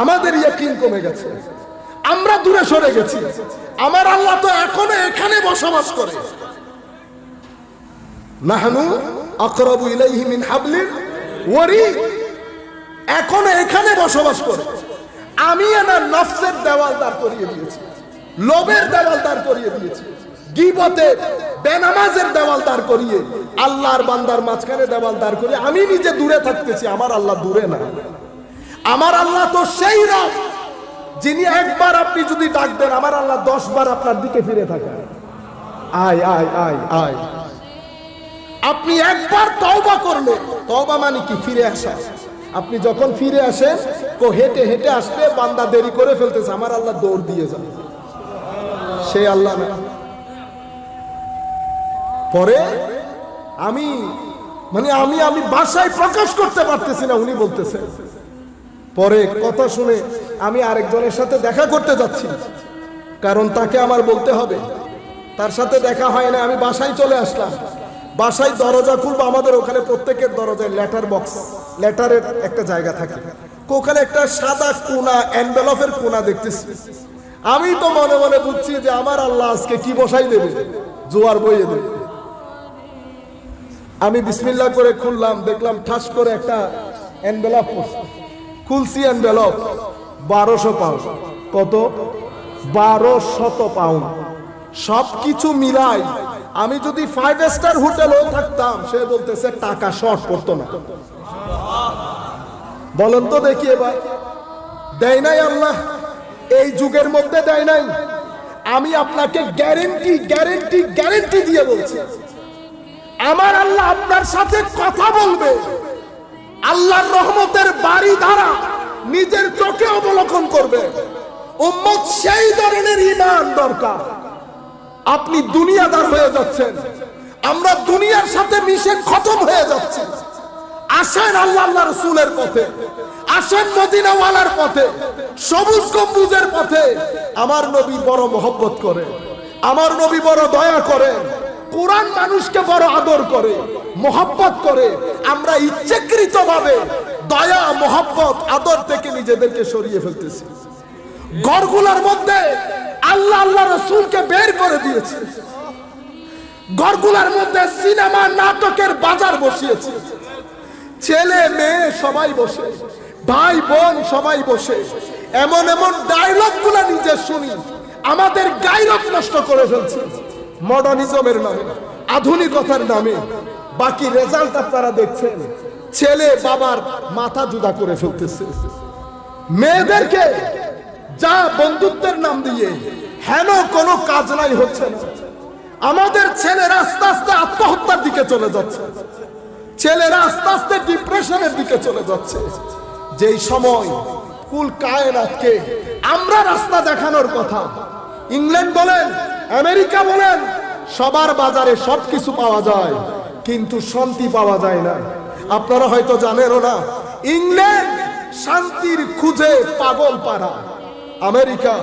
আমাদের ইয়াকিন কমে গেছে। আমরা দূরে সরে গেছি। আমার আল্লাহ তো এখনও এখানে বসবাস করে। নাহানু আকরাবু ইলাইহি মিন হাবলিল ওয়ারিদ এখনও এখানে বসবাস করে। আমি এনার নফসের দেওয়াল দাঁড় করিয়ে দিয়েছি। লোভের দেওয়াল দাঁড় করিয়ে দিয়েছি। গিবতে বেনামাজের দেওয়াল দাঁড় করিয়ে, আল্লাহর বান্দার মাঝখানে দেওয়াল দাঁড় করিয়ে আমি নিজে দূরে থাকতেছি। আমার আল্লাহ দূরে না। আমার আল্লাহ তো সেই রব, যিনি একবার আপনি যদি ডাক দেন, আমার আল্লাহ দশ বার আপনার দিকে ফিরে থাকেন। আয় আয় আয় আয়। আপনি একবার তওবা করলে তওবা মানে কি? ফিরে আসা। আপনি যখন ফিরে আসেন তো হেঁটে হেঁটে আসলে বান্দা দেরি করে ফেলতেছে, আমার আল্লাহ দৌড় দিয়ে যাবে সে আল্লাহ না। পরে আমি মানে আমি আমি বাসায় প্রকাশ করতে পারতেছি না, উনি বলতেছেন পরে কথা শুনে আমি আরেকজনের সাথে দেখা করতে যাচ্ছি। কারণ তাকে আমার বলতে হবে। তার সাথে দেখা হয় না, আমি বাসায় চলে আসলাম। বাসায় দরজা খুলবো, আমাদের ওখানে প্রত্যেকের দরজায় লেটার বক্স লেটারের একটা জায়গা থাকে। ওখানে একটা সাদা কোনা এনভেলপের কোনা দেখতেছি। আমি তো মনে মনে বুঝছি যে আমার আল্লাহ আজকে কি বসাই দেবে? জোয়ার বইয়ে দেবে। আমি বিসমিল্লাহ করে খুললাম, দেখলাম ঠাস করে একটা এনভেলপ খুলসি এনভেলপ বারোশো পাউন্ড। কত? বারো শত পাউন্ড। সব কিছু মিলাই আমি যদি ফাইভ স্টার হোটেলেও থাকতাম, সে বলতেছে, টাকা শর্ট পড়তো না। বলেন তো দেখি এবার। দেয় নাই আল্লাহ? এই যুগের মধ্যে দেয় নাই। আমি আপনাকে গ্যারেন্টি গ্যারেন্টি গ্যারেন্টি দিয়ে বলছি। আমার আল্লাহ আপনার সাথে কথা বলবে। আল্লাহর রহমতের বাড়ি দ্বারা নিজের চোখে অবলোকন করবে। উম্মত সেই ধরনের ইমান দরকার। আপনি দুনিয়াদার হয়ে যাচ্ছেন। আমরা দুনিয়ার সাথে মিশে খতম হয়ে যাচ্ছি। আসেন আল্লাহ আল্লাহ রসুলের পথে। আসেন মদিনাওয়ালার পথে। সবুজ গম্বুজের পথে। আমার নবী বড় মহব্বত করে। আমার নবী বড় দয়া করেন কোরআন মানুষকে বড় আদর করে, মহব্বত করে। আমরা ইচ্ছাকৃত ভাবে দয়া, মহব্বত, আদর থেকে নিজেদেরকে সরিয়ে ফেলতেছি। ঘরগুলোর মধ্যে আল্লাহ আল্লাহ রসুলকে বের করে দিয়েছে। ঘরগুলোর মধ্যে সিনেমা, নাটকের বাজার বসিয়েছে। ছেলে, মেয়ে সবাই বসে, ভাই, বোন সবাই বসে। এমন এমন ডায়লগগুলা নিজে শুনি, আমাদের গাইরক নষ্ট করে ফেলছে। মডার্নিজমের নামে, আধুনিকতার নামে। বাকি রেজাল্ট আপনারা দেখছেন, ছেলে বাবার মাথা জুদা করে ফেলতেছে। মেয়েদেরকে যা বন্ধুত্বের নাম দিয়ে, হেন কোনো কাজ নাই হচ্ছে না। আমাদের ছেলেরা আস্তে আস্তে আত্মহত্যার দিকে চলে যাচ্ছে। ছেলেরা আস্তে আস্তে ডিপ্রেশনের দিকে চলে যাচ্ছে। যেই সময় কুল কায়নাতকে আমরা রাস্তা দেখানোর কথা, ইংল্যান্ড বলেন আমেরিকা বলেন, সবার বাজারে সবকিছু পাওয়া যায়, কিন্তু শান্তি পাওয়া যায় না। আপনারা হয়তো জানেনও না, ইংল্যান্ড শান্তির খুঁজে পাগল পাড়া। America,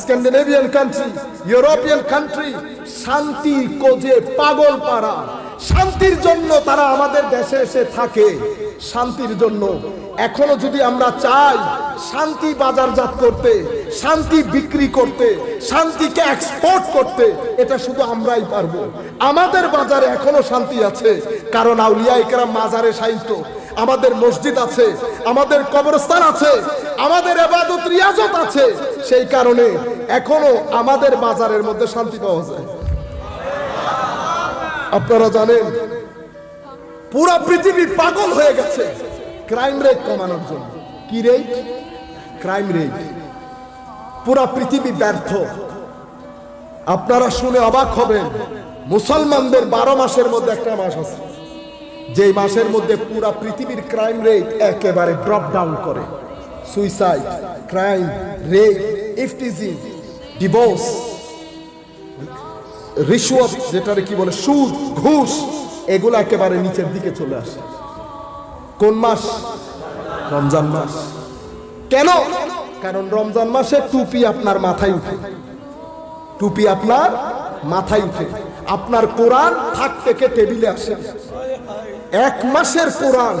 Scandinavian country European country শান্তি খোঁজে পাগল পাড়া। শান্তির জন্য তারা আমাদের দেশে এসে থাকে। শান্তির জন্য। এখনও যদি আমরা চাই শান্তি বাজারজাত করতে, শান্তি বিক্রি করতে, শান্তিকে এক্সপোর্ট করতে, এটা শুধু আমরাই পারব। আমাদের বাজারে এখনও শান্তি আছে, কারণ আউলিয়া ইকরাম মাজারে সাহিত্য আমাদের মসজিদ আছে, আমাদের কবরস্থান আছে, আমাদের এবাদত রিয়াজত আছে। সেই কারণে এখনও আমাদের বাজারের মধ্যে শান্তি পাওয়া যায়। আপনারা জানেন, পুরা পৃথিবী পাগল হয়ে গেছে ক্রাইম রেট কমানোর জন্য। কি রেট? Crime rate. পুরা পৃথিবী ব্যর্থ। আপনারা শুনে অবাক হবেন, মুসলমানদের বারো মাসের মধ্যে একটা মাস আছে যে মাসের মধ্যে পুরা পৃথিবীর ক্রাইম রেট একেবারে ড্রপ ডাউন করে। Suicide crime rape eve teasing divorce রিশুয়াত যেটারে কি বলে, সুদ, ঘুষ, এগুলো একেবারে নিচের দিকে চলে আসে। কোন মাস? রমজান মাস। কেন? কারণ রমজান মাসে টুপি আপনার মাথায় উঠে। টুপি আপনার মাথায় উঠে। আপনার কোরআন থাক থেকে টেবিলে আসে। এক মাসের কোরআন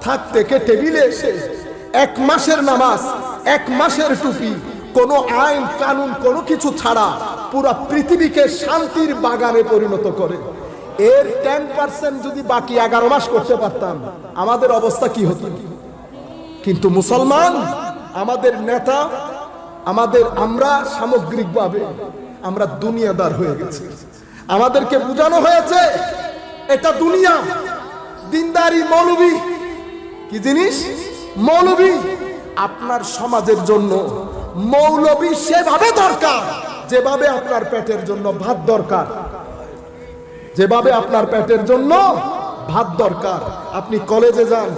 থাক থেকে টেবিলে এসে এক মাসের নামাজ, এক মাসের টুপি, কোনো আইন, কানুন, কোনো কিছু ছাড়া পুরা পৃথিবীকে শান্তির বাগানে পরিণত করে। এর টেন পার্সেন্ট যদি বাকি এগারো মাস করতে পারতাম, আমাদের অবস্থা কি হতো? কিন্তু মুসলমান, আমাদের নেতা, আমাদের আমরা সামগ্রিকভাবে আমরা দুনিয়াদার হয়ে গেছি। আমাদেরকে বোঝানো হয়েছে, এটা দুনিয়া। দিনদারি মৌলবী। কি জিনিস? মৌলবী। আপনার সমাজের জন্য মৌলবী সেভাবে দরকার। যেভাবে আপনার পেটের জন্য ভাত দরকার, যেভাবে আপনার পেটের জন্য ভাত দরকার, আপনি কলেজে যান,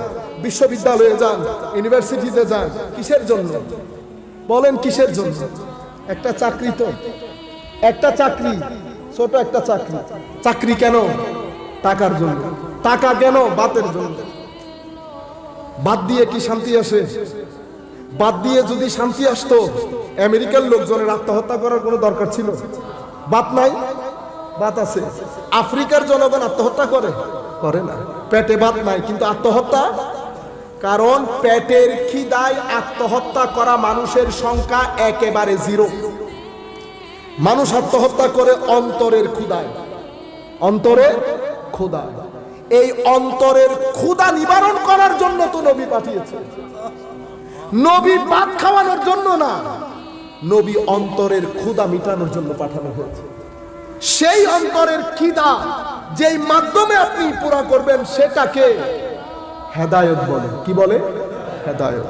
বিশ্ববিদ্যালয়ে যান, ইউনিভার্সিটিতে যান, কিসের জন্য? বলেন কিসের জন্য? একটা চাকরি তো। একটা চাকরি, ছোট একটা চাকরি। চাকরি কেন? টাকার জন্য। টাকা কেন? বাতের জন্য। বাদ দিয়ে কি শান্তি আসে বাদ দিয়ে যদি শান্তি আসতো, আমেরিকার লোকজনের আত্মহত্যা করার কোনো দরকার ছিল? বাত নাই? বাত আছে। আফ্রিকার জনগণ আত্মহত্যা করে? করে না। পেটে ভাত নাই, কিন্তু আত্মহত্যা? কারণ পেটের খিদায় আত্মহত্যা করা মানুষের সংখ্যা একেবারে জিরো। মানুষ আত্মহত্যা করে অন্তরের ক্ষুদায়। অন্তরে ক্ষুদা। এই অন্তরের ক্ষুদা নিবারণ করার জন্য তো নবী পাঠিয়েছে। নবী ভাত খাওয়ানোর জন্য না, নবী অন্তরের ক্ষুদা মিটানোর জন্য পাঠানো হয়েছে। সেই অন্তরের খিদা যেই মাধ্যমে আপনি পুরা করবেন সেটাকে হেদায়ত বলে। কি বলে? হেদায়ত।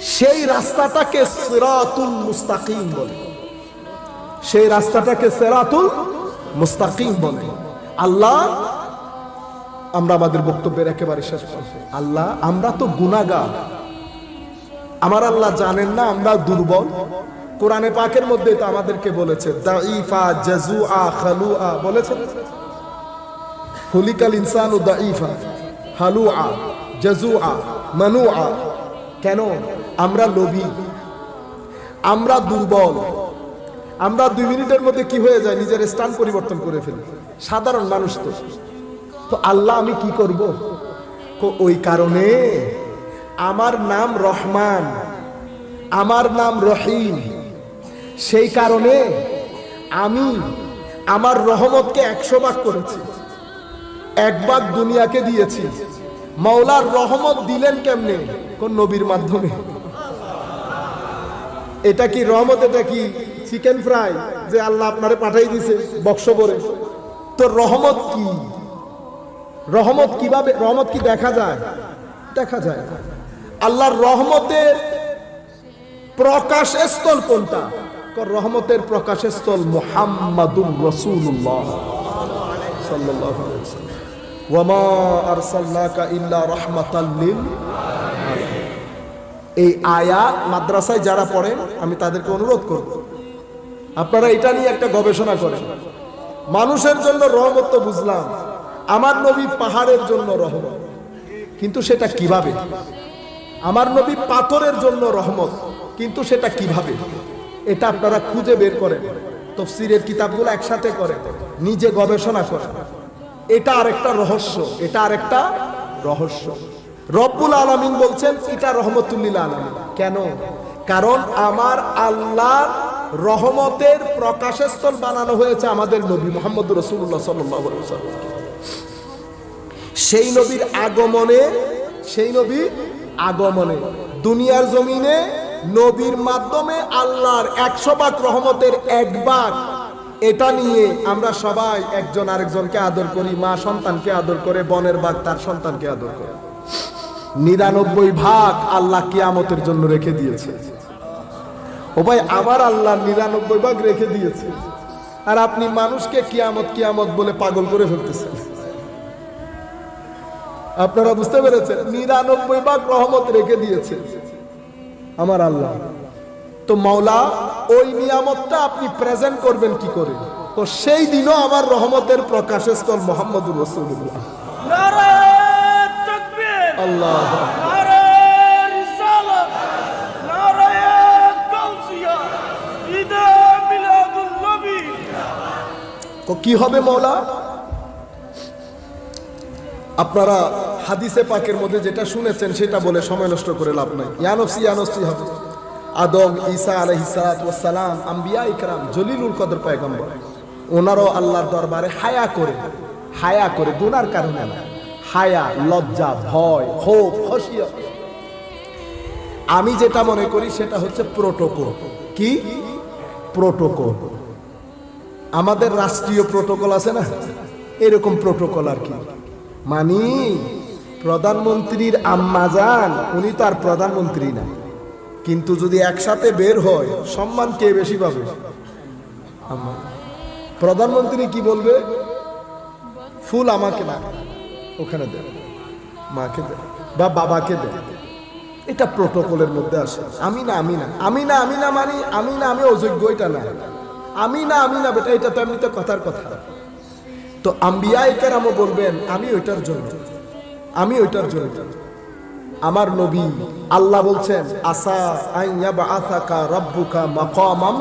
সেই রাস্তাটাকে সিরাতুল মুস্তাকিম বলে। সেই রাস্তাটাকে সেরাতুল মুস্তাকিম বলে। আল্লাহ, আমরা আমাদের বক্তব্যের একেবারে শেষ। আল্লাহ, আমরা তো গুনাগার আমার আল্লাহ জানেন না, আমরা দুর্বল। কোরআনে পাকের মধ্যে তো আমাদেরকে বলেছে দাইফা জাজুআ খালুআ। বলেছেন হুলিকাল ইনসানু দাইফা হালুআ জাজুআ মানুআ। কেন? আমরা লোভী আমরা দুর্বল। আমরা দুই মিনিটের মধ্যে কি হয়ে যায়? নিজের স্থান পরিবর্তন করে ফেলি। সাধারণ মানুষ তো। তো আল্লাহ আমি কি করব? ওই কারণে আমার নাম রহমান, আমার নাম রহিম। সেই কারণে আমি আমার রহমতকে একশো ভাগ করেছি, এক ভাগ দুনিয়াকে দিয়েছি। মাওলার রহমত দিলেন কেমনে? কোন নবীর মাধ্যমে। এটা কি রহমত, এটা কি চিকেন ফ্রাই যে আল্লাহ আপনারে পাঠাই দিছে বক্স করে তো রহমত কি? রহমত কীভাবে রহমত কি দেখা যায়? দেখা যায়। আল্লাহর রহমতের প্রকাশ স্থল কোনটা? রহমতের প্রকাশ স্থল মুহাম্মাদুর লিল এই আয়াত মাদ্রাসায় যারা পড়েন, আমি তাদেরকে অনুরোধ করব, আপনারা এটা নিয়ে একটা গবেষণা করেন। মানুষের জন্য রহমত তো বুঝলাম, আমার নবী পাহাড়ের জন্য রহমত। কিন্তু সেটা কীভাবে? আমার নবী পাথরের জন্য রহমত, কিন্তু সেটা কীভাবে? এটা আপনারা খুঁজে বের করেন, তফসিরের কিতাবগুলো একসাথে করেন, নিজে গবেষণা করেন। এটা আরেকটা রহস্য, এটা আরেকটা রহস্য। রব্বুল আলামিন বলছেন, এটা রহমতুল্লিল আলামিন। কেন? কারণ আমার আল্লাহ রহমতের প্রকাশস্থল বানানো হয়েছে আমাদের নবী মোহাম্মদ রসুল্লাহ সাল্লাম সেই নবীর আগমনে, সেই নবীর আগমনে। দুনিয়ার জমিনে নবীর মাধ্যমে আল্লাহর একশো ভাগ রহমতের এক ভাগ এটা নিয়ে আমরা সবাই একজন আরেকজনকে আদর করি, মা সন্তানকে আদর করে, বনের বাঘ তার সন্তানকে আদর করে। নিরানব্বই ভাগ আল্লাহ কিয়ামতের জন্য রেখে দিয়েছে। ও ভাই, আমার আল্লাহ নিরানব্বই ভাগ রেখে দিয়েছে। আর আপনি মানুষকে কিয়ামত কিয়ামত বলে পাগল করে ফেলতেছেন। আপনারা বুঝতে পেরেছেন? নিরানব্বই ভাগ রহমত রেখে দিয়েছে। আমার আল্লাহ। তো মাওলা ওই নিয়ামতটা আপনি প্রেজেন্ট করবেন কি করে? তো সেই দিনও আমার রহমতের প্রকাশের স্থল মোহাম্মদুর রসুল্লাহ আল্লাহ তো কি হবে মৌলা আপনারা হাদিসে পাকের মধ্যে যেটা শুনেছেন, সেটা বলে সময় নষ্ট করে লাভ নাই। ইয়ানফসি ইয়ানফসি হবে। আদম ঈসা আলহিসালাম আম্বিয়া ইকরাম, জলিলুল কদর পয়গম্বর। ওনারও আল্লাহর দরবারে হায়া করে হায়া করে, গুনার কারণে না। হায়া, লজ্জা, ভয়, ক্ষোভ, খসিয়া। আমি যেটা মনে করি, সেটা হচ্ছে প্রোটোকল। কি? প্রোটোকল। আমাদের রাষ্ট্রীয় প্রোটোকল আছে না? এরকম প্রোটোকল আর কি। মানি? প্রধানমন্ত্রীর আম্মা যান, উনি তো আর প্রধানমন্ত্রী না। কিন্তু যদি একসাথে বের হয়, সম্মান কে বেশি পাবে? আম্মা। প্রধানমন্ত্রী কি বলবে? ফুল আমাকে না, ওখানে দেন মাকে দেন বা বাবাকে দেন এটা প্রোটোকলের মধ্যে আসে। আমি না আমি না আমি না আমি না মানে আমি না, আমি অযোগ্য, এটা না। আমি না আমি না, বেটা, এটা তো এমনিতে কথার কথা। তো আম্বিয়াই কেরামও বলবেন, আমি ওইটার জন্য। আমি ওইটার জন্য। আমার নবী আল্লাহ বলছেন, আসা আইয়া বা আসাকা রব্বুকা মাকামাম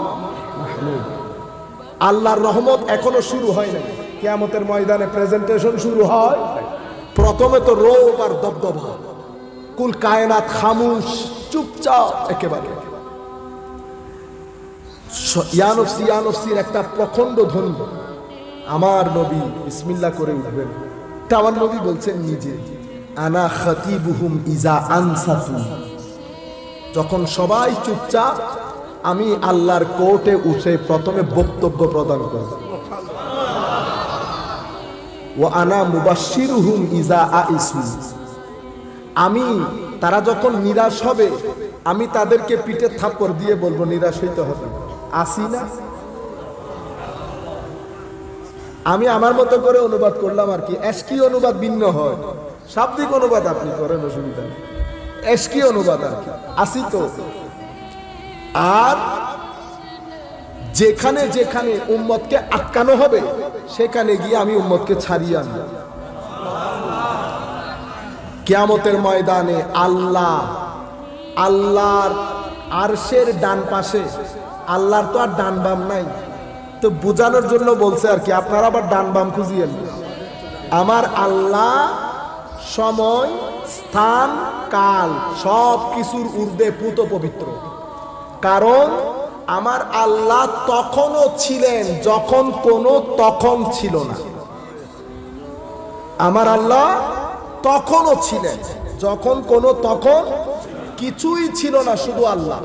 আল্লাহর রহমত এখনও শুরু হয় নাই। কেয়ামতের ময়দানে প্রেজেন্টেশন শুরু হয় প্রথমে তো রোব আর দবদবা। কুল কায়নাত খামুশ, চুপচাপ একেবারে। ইয়ানফসি ইয়ানফসির একটা প্রখণ্ড ধ্বনি। আমার নবী বিসমিল্লা করে উঠবেন। তা আমার নবী বলছেন নিজে। আনা খাতিবুহুম ইজা আনসাতু। যখন সবাই চুপচাপ, আমি আল্লাহর কোর্টে উঠে প্রথমে বক্তব্য প্রদান করব ও আনা মুবাশশিরুহুম ইজা আইসু। আমি, তারা যখন নিরাশ হবে, আমি তাদেরকে পিঠে থাপ্পড় দিয়ে বলব, নিরাশ হইতে হবে আসি না? আমি আমার মতো করে অনুবাদ করলাম আর কি অনুবাদ ভিন্ন হয়? শাব্দিক অনুবাদ আপনি করেন, অসুবিধা নেই। এসকি অনুবাদ আর কি। আসি তো। আর যেখানে যেখানে উম্মতকে আটকানো হবে, সেখানে গিয়ে আমি উম্মতকে ছাড়িয়ে আনব। কেয়ামতের ময়দানে আল্লাহ, আল্লাহর আরশের ডান পাশে, আল্লাহর তো আর ডান বাম নাই। তো বোঝানোর জন্য বলছে আর কি, আপনারা আবার ডান বাম খুঁজিয়েন আমার আল্লাহ সময়, স্থান, কাল, সব কিছুর ঊর্ধ্বে পুত পবিত্র। কারণ আমার আল্লাহ তখনও ছিলেন, যখন কোনো তখন ছিল না। আমার আল্লাহ তখনও ছিলেন, যখন কোনো তখন কিছুই ছিল না, শুধু আল্লাহ।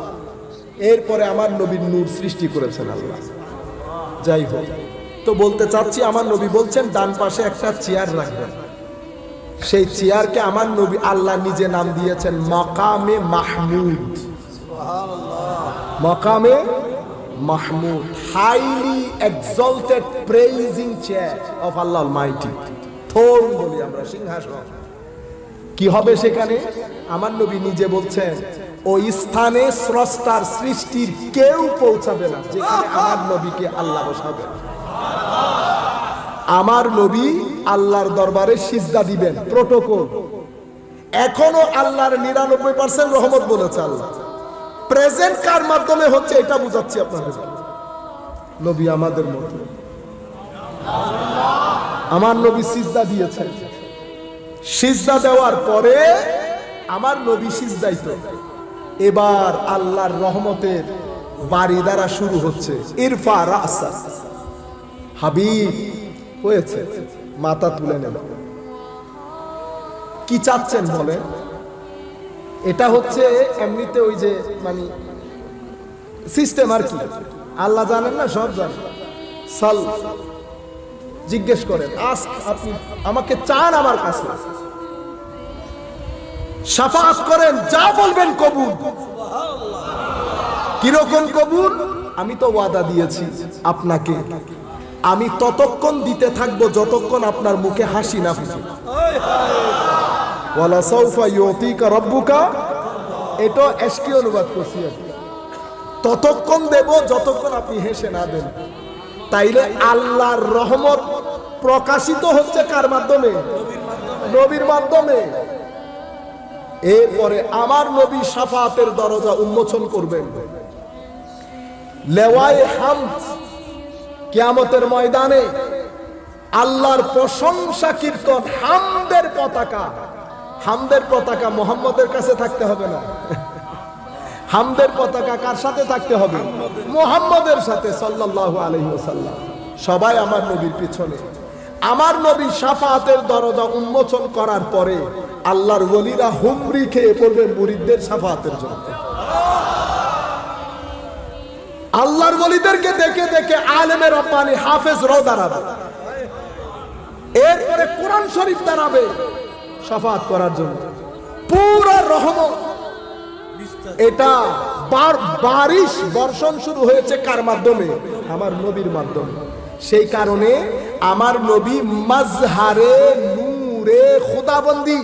এরপরে আমার নবীর নূর সৃষ্টি করেছেন আল্লাহ। যাই হোক, তো বলতে চাচ্ছি, আমার নবী বলছেন, ডান পাশে একটা চেয়ার রাখবেন। সেই চেয়ারকে আমার নবী আল্লাহ নিজে নাম দিয়েছেন মকামে মাহমুদ। মকামে Mahmud. Highly exalted praising chair of Allah mighty throne বলি আমরা, সিংহাসন। কি হবে সেখানে? আমার নবী নিজে বলছেন ওই স্থানে স্রষ্টার সৃষ্টির কেউ পৌঁছাবে না, যেখানে আমার নবীকে আল্লাহ বসাবে আমার নবী আল্লাহর দরবারে সিজদা দিবেন প্রোটোকল এখনও আল্লাহর নিরানব্বই পার্সেন্ট রহমত বলেছে আল্লাহ। প্রেজেন্ট কার মাধ্যমে হচ্ছে এটা বুঝাচ্ছি আপনাদের। নবী আমাদের মতো। আমার নবী সিজদা দিয়েছেন। সিজদা দেওয়ার পরে আমার নবী সিজদাইত। এবার আল্লাহর রহমতের বাড়ি দ্বারা শুরু হচ্ছে। ইরফা রাসা। হাবিব হয়েছে, মাথা তুলে নেব। কি চাচ্ছেন বলেন এটা হচ্ছে এমনিতে ওই যে মানে সিস্টেম আর কি। আল্লাহ জানেন না, সব জানেন। সাল, জিজ্ঞেস করেন আজ আপনি, আমাকে চান আমার কাছে। সাফাত করেন, যা বলবেন কবুল। কীরকম কবুল? আমি তো ওয়াদা দিয়েছি আপনাকে। আমি ততক্ষণ দিতে থাকব যতক্ষণ আপনার মুখে হাসি না ফুটে। ওয়ালা এটা এসকি অনুবাদ করছি ততক্ষণ দেব যতক্ষণ আপনি হেসে না দেন। তাইলে আল্লাহর রহমত প্রকাশিত হচ্ছে কার মাধ্যমে? নবীর মাধ্যমে। এরপরে আমার নবী সাফাতের দরজা উন্মোচন করবেন। লেওয়ায় হামদ কিয়ামতের ময়দানে আল্লাহর প্রশংসা কীর্তন হামদের পতাকা। হামদের পতাকা মোহাম্মদের কাছে থাকতে হবে না। হামদের পতাকা কার সাথে থাকতে হবে? মোহাম্মদের সাথে, সাল্লাল্লাহু আলাইহি ওয়াসাল্লাম। সবাই আমার নবীর পিছনে। আমার নবী সাফাতের দরজা উন্মোচন করার পরে আল্লাহর ওলিরা হুমরি খেয়ে পড়বে মুরিদদের সাফাতের জন্য। আল্লাহর দেখে দেখে আলেমের রব্বানি হাফেজ রো দাঁড়াবে। এরপরে কোরআন শরীফ দাঁড়াবে সাফাত করার জন্য। পুরো রহমত। এটা বার বারিশ বর্ষণ শুরু হয়েছে কার মাধ্যমে? আমার নবীর মাধ্যমে। সেই কারণে আমার নবী মাজহারে নূরে খুদাবন্দি।